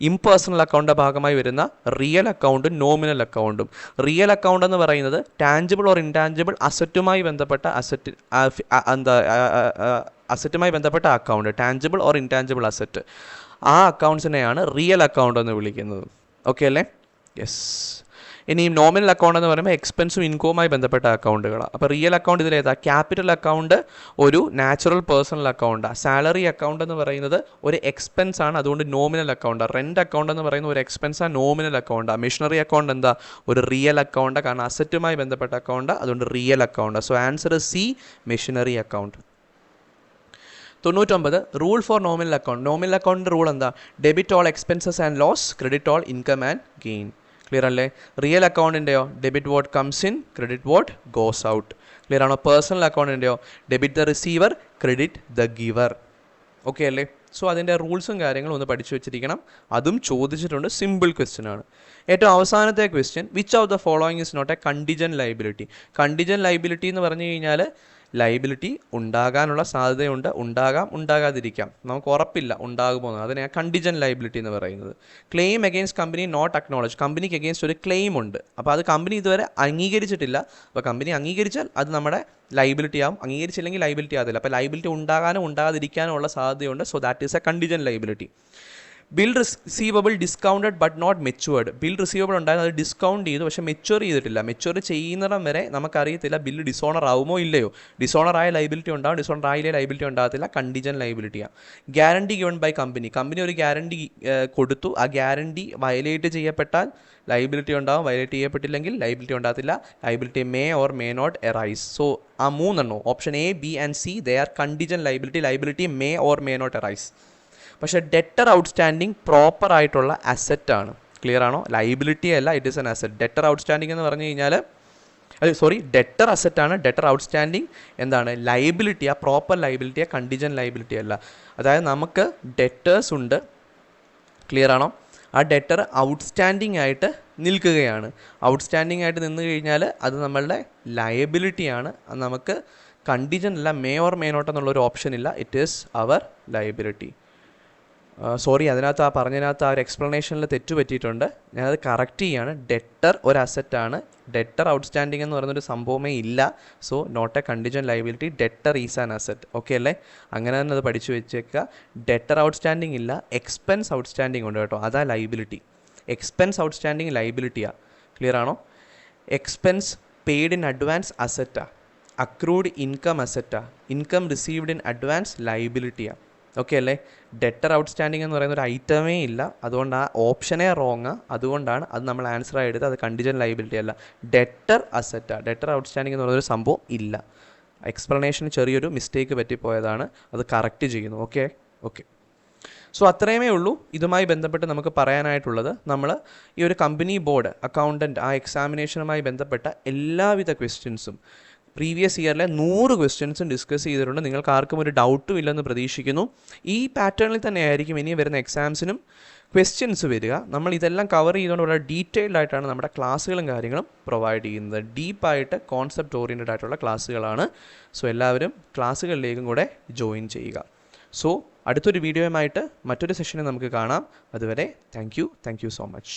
ഇംപേഴ്സണൽ അക്കൗണ്ടിന്റെ ഭാഗമായി വരുന്ന റിയൽ അക്കൗണ്ടും നോമിനൽ അക്കൗണ്ടും റിയൽ അക്കൗണ്ട് എന്ന് പറയുന്നത് ടാഞ്ചിബിൾ ഓർ ഇൻടാഞ്ചിബിൾ അസറ്റുമായി ബന്ധപ്പെട്ട അസറ്റ് എന്താ അസറ്റുമായി ബന്ധപ്പെട്ട account tangible or intangible asset ആ അക്കൗണ്ട്സിനെയാണ് റിയൽ അക്കൗണ്ട് എന്ന് വിളിക്കുന്നത്. ഓക്കെ അല്ലേ? യെസ് ഇനി നോമിനൽ അക്കൗണ്ട് എന്ന് പറയുമ്പോൾ എക്സ്പെൻസും ഇൻകവുമായി ബന്ധപ്പെട്ട അക്കൗണ്ടുകളാണ് അപ്പോൾ റിയൽ അക്കൗണ്ട് ഇതിലേതാ ക്യാപിറ്റൽ അക്കൗണ്ട് ഒരു നാച്ചുറൽ പേഴ്സണൽ അക്കൗണ്ടാണ് സാലറി അക്കൗണ്ട് എന്ന് പറയുന്നത് ഒരു എക്സ്പെൻസ് ആണ് അതുകൊണ്ട് നോമിനൽ അക്കൗണ്ടാണ് റെന്റ് അക്കൗണ്ട് എന്ന് പറയുന്ന ഒരു എക്സ്പെൻസ് എക്സ്പെൻസാണ് നോമിനൽ അക്കൗണ്ടാണ് മിഷണറി അക്കൗണ്ട് എന്താ? ഒരു റിയൽ അക്കൗണ്ട് കാരണം അസറ്റുമായി ബന്ധപ്പെട്ട അക്കൗണ്ട് അതുകൊണ്ട് real account so answer C machinery account തൊണ്ണൂറ്റൊമ്പത് rule for nominal account nominal അക്കൗണ്ടിന്റെ റൂൾ എന്താ? Debit all expenses and loss credit all income and gain clear അല്ലേ? റിയൽ അക്കൗണ്ടിന്റെയോ debit what comes in credit what goes out clear ആണോ? പേഴ്സണൽ അക്കൗണ്ടിന്റെയോ debit the receiver credit the giver okay അല്ലേ? സോ അതിന്റെ റൂൾസും കാര്യങ്ങളും ഒന്ന് പഠിച്ചു വെച്ചിരിക്കണം. അതും ചോദിച്ചിട്ടുണ്ട്. സിമ്പിൾ ക്വസ്റ്റ്യൻ ആണ്. ഏറ്റവും അവസാനത്തെ question which of the following is not a contingent liability contingent liability എന്ന് പറഞ്ഞു കഴിഞ്ഞാൽ ലൈബിലിറ്റി ഉണ്ടാകാനുള്ള സാധ്യതയുണ്ട്. ഉണ്ടാകാം ഉണ്ടാകാതിരിക്കാം. നമുക്ക് ഉറപ്പില്ല ഉണ്ടാകുമോ എന്ന്. അതിനെ കണ്ടിജൻ ലൈബിലിറ്റി എന്ന് പറയുന്നത്. Claim against company not acknowledge കമ്പനിക്ക് അഗെയിൻസ്റ്റ് ഒരു ക്ലെയിം ഉണ്ട്. അപ്പോൾ അത് കമ്പനി ഇതുവരെ അംഗീകരിച്ചിട്ടില്ല. അപ്പോൾ കമ്പനി അംഗീകരിച്ചാൽ അത് നമ്മുടെ ലൈബിലിറ്റി ആവും. അംഗീകരിച്ചില്ലെങ്കിൽ ലൈബിലിറ്റി ആകത്തില്ല. അപ്പോൾ ലൈബിലിറ്റി ഉണ്ടാകാനും ഉണ്ടാകാതിരിക്കാനും ഉള്ള സാധ്യതയുണ്ട്. So that is a contingent liability bill receivable discounted but not matured bill receivable ഉണ്ടായിരുന്നു അത് ഡിസ്കൗണ്ട് ചെയ്തു പക്ഷേ മെച്ചുവർ ചെയ്തിട്ടില്ല. മെച്ചുവർ ചെയ്യുന്നിടം വരെ നമുക്കറിയത്തില്ല ബില്ല് ഡിസോണർ ആവുമോ ഇല്ലയോ. ഡിസോണർ ആയ ലൈബിലിറ്റി ഉണ്ടാവും ഡിസോണർ ആയില്ലേ ലൈബിലിറ്റി ഉണ്ടാകത്തില്ല. Contingent ലൈബിലിറ്റിയാണ് guarantee given by company company ഒരു ഗ്യാരണ്ടി കൊടുത്തു. ആ ഗ്യാരണ്ടി വയലേറ്റ് ചെയ്യപ്പെട്ടാൽ ലൈബിലിറ്റി ഉണ്ടാവും. വയലേറ്റ് ചെയ്യപ്പെട്ടില്ലെങ്കിൽ ലൈബിലിറ്റി ഉണ്ടാകത്തില്ല. Liability may or may not arise so ആ മൂന്നെണ്ണോ option A B and C they are contingent liability liability may or may not arise പക്ഷേ ഡെറ്റർ ഔട്ട്സ്റ്റാൻഡിങ് പ്രോപ്പർ ആയിട്ടുള്ള അസറ്റ് ആണ്. ക്ലിയർ ആണോ? ലൈബിലിറ്റി അല്ല it is an asset debtor outstanding എന്ന് പറഞ്ഞു കഴിഞ്ഞാൽ അത് സോറി ഡെറ്റർ അസറ്റ് ആണ്. ഡെറ്റർ ഔട്ട്സ്റ്റാൻഡിങ് എന്താണ്? ലൈബിലിറ്റി ആ പ്രോപ്പർ ലൈബിലിറ്റി ആ കണ്ടീജൻ ലൈബിലിറ്റി അല്ല. അതായത് നമുക്ക് ഡെറ്റേഴ്സ് ഉണ്ട്. ക്ലിയർ ആണോ? ആ ഡെറ്റർ ഔട്ട്സ്റ്റാൻഡിങ് ആയിട്ട് നിൽക്കുകയാണ്. ഔട്ട്സ്റ്റാൻഡിങ് ആയിട്ട് നിന്ന് കഴിഞ്ഞാൽ അത് നമ്മളുടെ ലയബിലിറ്റിയാണ് നമുക്ക് കണ്ടീജൻ അല്ല മേ ഓർ മേ നോട്ട് എന്നുള്ള ഒരു ഓപ്ഷൻ ഇല്ല. It is our liability sorry അതിനകത്ത് ആ പറഞ്ഞതിനകത്ത് ആ ഒരു എക്സ്പ്ലനേഷനിൽ തെറ്റ് പറ്റിയിട്ടുണ്ട്. ഞാനത് കറക്റ്റ് ചെയ്യാണ്. ഡെറ്റർ ഒരു അസറ്റാണ് ഡെറ്റർ ഔട്ട്സ്റ്റാൻഡിംഗ് എന്ന് പറയുന്നൊരു സംഭവമേ ഇല്ല. So not a contingent liability debtor is an asset okay അല്ലേ? അങ്ങനെ തന്നെ അത് പഠിച്ചു വെച്ചേക്കുക. ഡെറ്റർ ഔട്ട്സ്റ്റാൻഡിംഗ് ഇല്ല. എക്സ്പെൻസ് ഔട്ട്സ്റ്റാൻഡിംഗ് ഉണ്ട് കേട്ടോ. അതാ ലൈബിലിറ്റി എക്സ്പെൻസ് ഔട്ട്സ്റ്റാൻഡിംഗ് ലൈബിലിറ്റിയാണ് ക്ലിയർ ആണോ? എക്സ്പെൻസ് പെയ്ഡ് ഇൻ അഡ്വാൻസ് അസറ്റാണ് അക്രൂഡ് ഇൻകം അസറ്റാണ് ഇൻകം റിസീവ്ഡ് ഇൻ അഡ്വാൻസ് ലൈബിലിറ്റിയാണ് ഓക്കെ അല്ലേ? ഡെറ്റർ ഔട്ട്സ്റ്റാൻഡിംഗ് എന്ന് പറയുന്ന ഒരു ഐറ്റമേ ഇല്ല. അതുകൊണ്ട് ആ ഓപ്ഷനേ റോങ് അതുകൊണ്ടാണ് അത് നമ്മൾ ആൻസർ ആയി എടുത്ത് അത് കണ്ടിജൻ ലൈബിലിറ്റി അല്ല. ഡെറ്റർ അസറ്റാ ഡെറ്റർ ഔട്ട്സ്റ്റാൻഡിംഗ് എന്ന് പറയുന്ന ഒരു സംഭവം ഇല്ല. എക്സ്പ്ലനേഷൻ ചെറിയൊരു മിസ്റ്റേക്ക് പറ്റിപ്പോയതാണ്. അത് കറക്റ്റ് ചെയ്യുന്നു. ഓക്കെ ഓക്കെ സോ അത്രയുമേ ഉള്ളൂ. ഇതുമായി ബന്ധപ്പെട്ട് നമുക്ക് പറയാനായിട്ടുള്ളത് നമ്മൾ ഈ ഒരു കമ്പനി ബോർഡ് അക്കൗണ്ടന്റ് ആ എക്സാമിനേഷനുമായി ബന്ധപ്പെട്ട എല്ലാവിധ ക്വസ്റ്റ്യൻസും പ്രീവിയസ് ഇയറിലെ നൂറ് ക്വസ്റ്റ്യൻസും ഡിസ്കസ് ചെയ്തിട്ടുണ്ട്. നിങ്ങൾക്ക് ആർക്കും ഒരു ഡൗട്ടും ഇല്ലെന്ന് പ്രതീക്ഷിക്കുന്നു. ഈ പാറ്റേണിൽ തന്നെ ആയിരിക്കും ഇനി വരുന്ന എക്സാംസിനും ക്വസ്റ്റ്യൻസ് വരിക. നമ്മൾ ഇതെല്ലാം കവർ ചെയ്തുകൊണ്ട് വളരെ ഡീറ്റെയിൽഡ് ആയിട്ടാണ് നമ്മുടെ ക്ലാസ്സുകളും കാര്യങ്ങളും പ്രൊവൈഡ് ചെയ്യുന്നത്. ഡീപ്പായിട്ട് കോൺസെപ്റ്റ് ഓറിയന്റഡ് ആയിട്ടുള്ള ക്ലാസ്സുകളാണ് സോ എല്ലാവരും ക്ലാസ്സുകളിലേക്കും കൂടെ ജോയിൻ ചെയ്യുക. സോ അടുത്തൊരു വീഡിയോയുമായിട്ട് മറ്റൊരു സെഷനെ നമുക്ക് കാണാം. അതുവരെ thank you thank you so much